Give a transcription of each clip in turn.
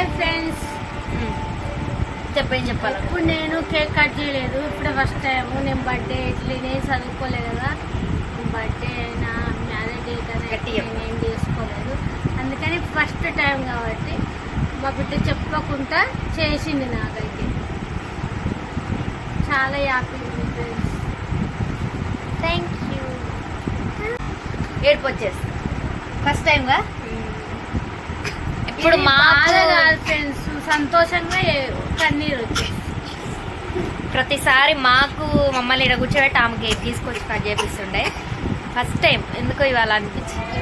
Hi friends. చెప్పేం చెప్పాలి. ఇప్పుడు నేను కేక్ కట్ చేయలేదు. ఇప్పుడు ఫస్ట్ టైం నేను బర్త్డే ఇట్లా నేను చదువుకోలేదు కదా. బర్త్డే నా మ్యారేజ్. నేను చేసుకోలేదు. అందుకని ఫస్ట్ టైం కాబట్టి మా బిడ్డ చెప్పకుండా చేసింది నాకైతే. చాలా హ్యాపీ ఉంది ఫ్రెండ్స్. థ్యాంక్ యూ ఏడుపు వచ్చేసి ఫస్ట్ టైంగా ఇప్పుడు బాధ కాదు ఫ్రెండ్స్ సంతోషంగా ఏ- కన్నీరు వచ్చేసి ప్రతిసారి మాకు మమ్మల్ని ఇక్కడ కూర్చోబెట్టి ఆమె కేక్ తీసుకొచ్చి కట్ చేపిస్తుండే. ఫస్ట్ టైం ఎందుకో ఇవాళ అనిపించింది.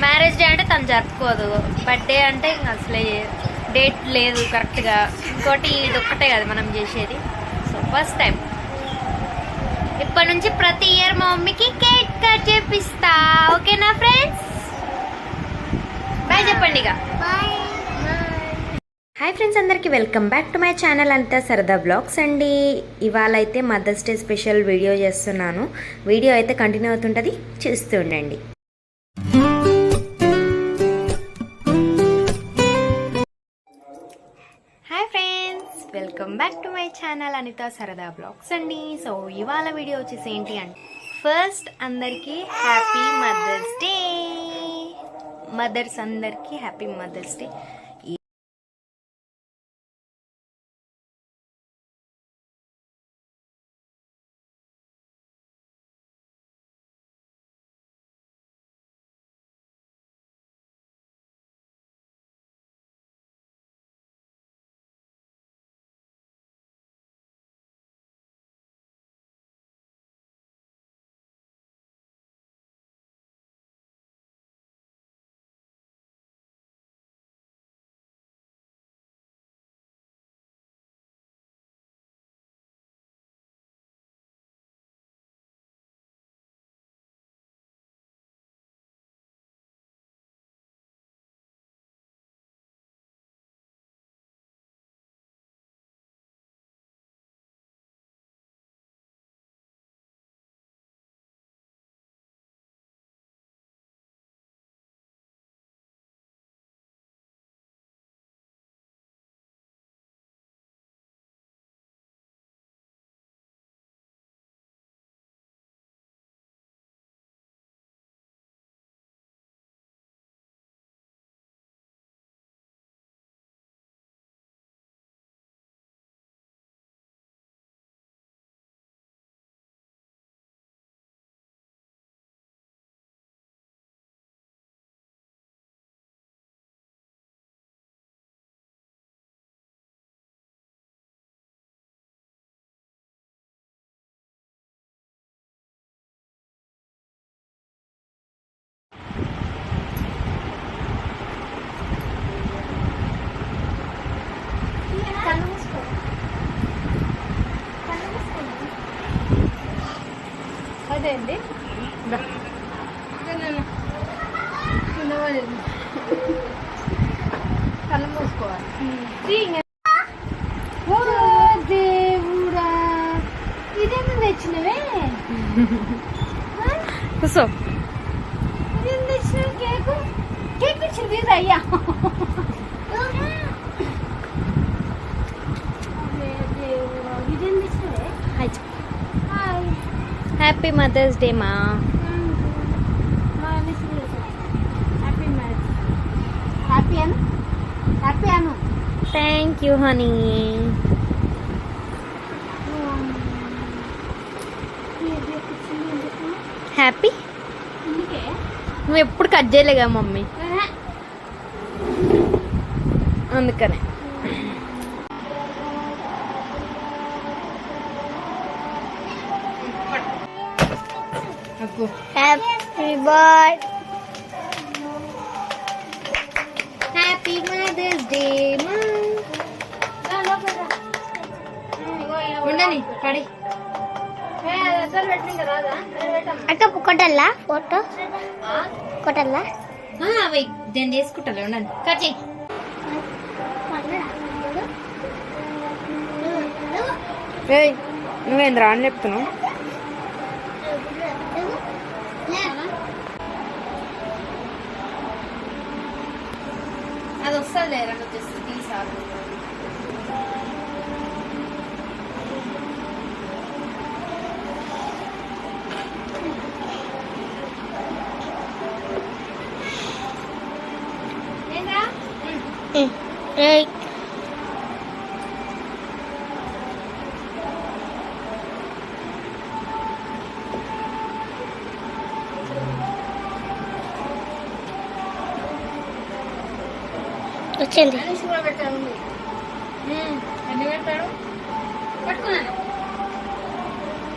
మ్యారేజ్ డే అంటే తను జరుపుకోదు. బర్త్డే అంటే ఇంకా అసలే డేట్ లేదు కరెక్ట్గా ఇంకోటి ఇది ఒక్కటే కదా మనం చేసేది. సో ఫస్ట్ టైం ఇప్పటి నుంచి ప్రతి ఇయర్ మా మమ్మీకి కేక్ కట్ చేపిస్తా. ఓకేనా ఫ్రెండ్స్ బాయ్ చెప్పండి ఇక. హాయ్ ఫ్రెండ్స్ అందరికీ welcome back to my channel అంతా సరదా బ్లాగ్స్ అండి. ఇవాళ అయితే మదర్స్ డే స్పెషల్ వీడియో చేస్తున్నాను. వీడియో అయితే కంటిన్యూ అవుతుంటుంది. చూస్తూ ఉండండి. Hi friends welcome back to my channel Anitha Sarada vlogs అండి. సో ఇవాళ వీడియో వచ్చేసి ఏంటి అంటే ఫస్ట్ అందరికీ హ్యాపీ మదర్స్ డే మదర్స్ అందరికీ హ్యాపీ మదర్స్ డే. అదే అండి తినవలేదు కళ్ళు మూసుకోవాలి ఓ దేవుడా ఇదేమి తెచ్చినవే కూర్చో ఇదేం తెచ్చినవి కేకు కేక్ ఇచ్చింది ఇది అయ్యా అదే దేవుడా, ఇదేం తెచ్చినవే హాయ్ చెప్పు. హాయ్ హ్యాపీ మదర్స్ డే మా థ్యాంక్ యూ హనీ హ్యాపీ నువ్వు ఎప్పుడు కట్ చేయలేగా మమ్మీ? అందుకనే. Happy birth happy mother's day ఉండని కడి అక్క కొట్టల్లా? ఫోటో? కొట్టల్లా? అవి నేను చేసుకుంటాను ఉండండి. కట్ చేయి. ఏయ్ నువ్వేంద్రా అని చెప్తున్నావు? అది వస్తుంది లేరా వచ్చేసి తీసారు ఏంట్రా వచ్చింది. పట్టుకున్నాను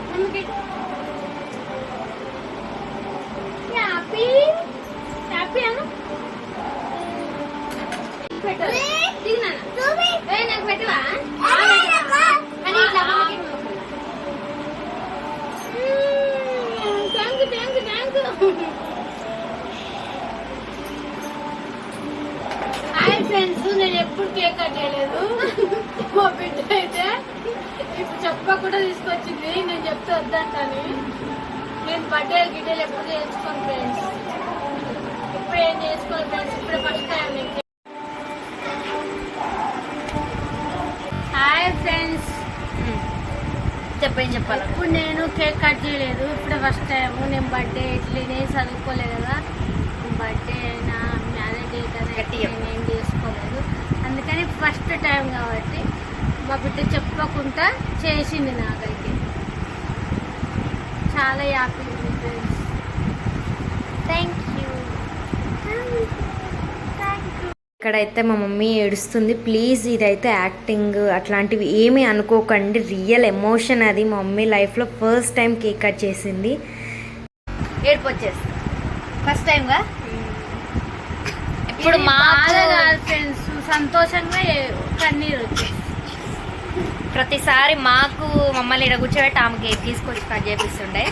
మమ్మీకి హ్యాపీ హ్యాపీ అను పెట్టు దిగినాను ఏ నాకు పెట్టవా అని ఇట్లా thank you thank you thank you hi friends నేను ఎప్పుడు కేక్ కట్ చేయలేదు మా బిడ్డ అయితే ఇప్పుడు చెప్పకుండా తీసుకొచ్చింది నేను చెప్తే వద్దంటాను. నేను బర్త్డే గిడ్డలు ఎప్పుడు చేసుకోను ఫ్రెండ్స్ ఇప్పుడు ఏం చేసుకోను ఫ్రెండ్స్ ఇప్పుడే ఫస్ట్ టైం నేను హాయ్ ఫ్రెండ్స్ చెప్పేం చెప్పాలి? ఇప్పుడు నేను కేక్ కట్ చేయలేదు. ఇప్పుడే ఫస్ట్ టైం నేను బర్త్డే ఇట్లా నేను చదువుకోలేదు కదా. బర్త్డే అయినా మ్యారేజ్. అయినా నేను చేసుకోలేదు. అందుకని ఫస్ట్ టైం కాబట్టి మా బిడ్డ చెప్పకుండా చేసింది నాకైతే. చాలా హ్యాపీ థ్యాంక్ యూ ఇక్కడైతే మా మమ్మీ ఏడుస్తుంది ప్లీజ్ ఇదైతే యాక్టింగ్ అట్లాంటివి ఏమీ అనుకోకండి రియల్ ఎమోషన్ అది. మా మమ్మీ లైఫ్లో ఫస్ట్ టైం కేక్ కట్ చేసింది. ఏడుపు వచ్చేస్తుంది ఫస్ట్ టైంగా? ఇప్పుడు మా ఫ్రెండ్స్ సంతోషంగా కన్నీరు వచ్చేసి ప్రతిసారి మాకు మమ్మల్ని ఇక్కడ కూర్చోబెట్టి ఆమె కేక్ తీసుకొచ్చి కట్ చేపిస్తుండే.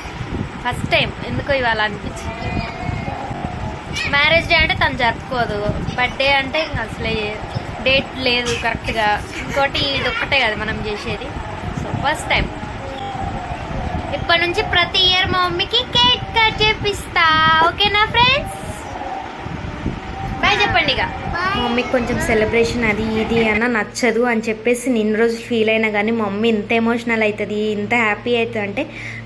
ఫస్ట్ టైం ఎందుకో ఇవాళ అనిపించింది. మ్యారేజ్ డే అంటే తను జరుపుకోదు. బర్త్డే అంటే అసలే డేట్ లేదు కరెక్ట్గా ఇంకోటి ఇది ఒక్కటే కదా మనం చేసేది. సో ఫస్ట్ టైం ఇప్పటి నుంచి ప్రతి ఇయర్ మా మమ్మీకి కేక్ కట్ చేపిస్తా. ఓకేనా ఫ్రెండ్స్ బాయ్ చెప్పండి ఇక మా మమ్మీకి కొంచెం సెలబ్రేషన్ అది ఇది అన్న నచ్చదు అని చెప్పేసి నిన్న రోజు ఫీల్ అయినా కానీ మమ్మీ ఇంత ఎమోషనల్ అవుతుంది ఇంత హ్యాపీ అవుతుంది అంటే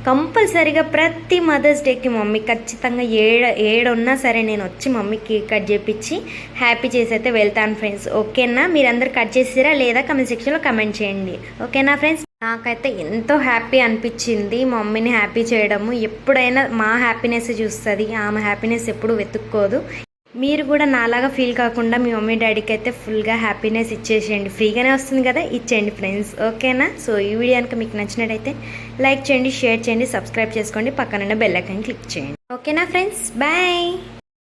కంపల్సరీగా ప్రతి మదర్స్ డేకి మమ్మీ ఖచ్చితంగా ఏడ ఏడున్నా సరే నేను వచ్చి మమ్మీకి కేక్ కట్ చేపించి హ్యాపీ చేసి అయితే వెళ్తాను ఫ్రెండ్స్ ఓకేనా మీరందరు కట్ చేసిరా లేదా కమెంట్ సెక్షన్లో కమెంట్ చేయండి. ఓకేనా ఫ్రెండ్స్ నాకైతే ఎంతో హ్యాపీ అనిపించింది మమ్మీని హ్యాపీ చేయడము. ఎప్పుడైనా మా హ్యాపీనెస్ చూస్తుంది ఆమె హ్యాపీనెస్ ఎప్పుడు వెతుక్కోదు. మీరు కూడా నాలాగా ఫీల్ కాకుండా మీ మమ్మీ డాడీకి అయితే ఫుల్గా హ్యాపీనెస్ ఇచ్చేసేయండి. ఫ్రీగానే వస్తుంది కదా ఇచ్చేయండి ఫ్రెండ్స్. ఓకేనా? సో ఈ వీడియో కనుక మీకు నచ్చినట్టయితే లైక్ చేయండి షేర్ చేయండి సబ్స్క్రైబ్ చేసుకోండి. పక్కన బెల్ ఐకాన్ క్లిక్ చేయండి. ఓకేనా ఫ్రెండ్స్? బాయ్!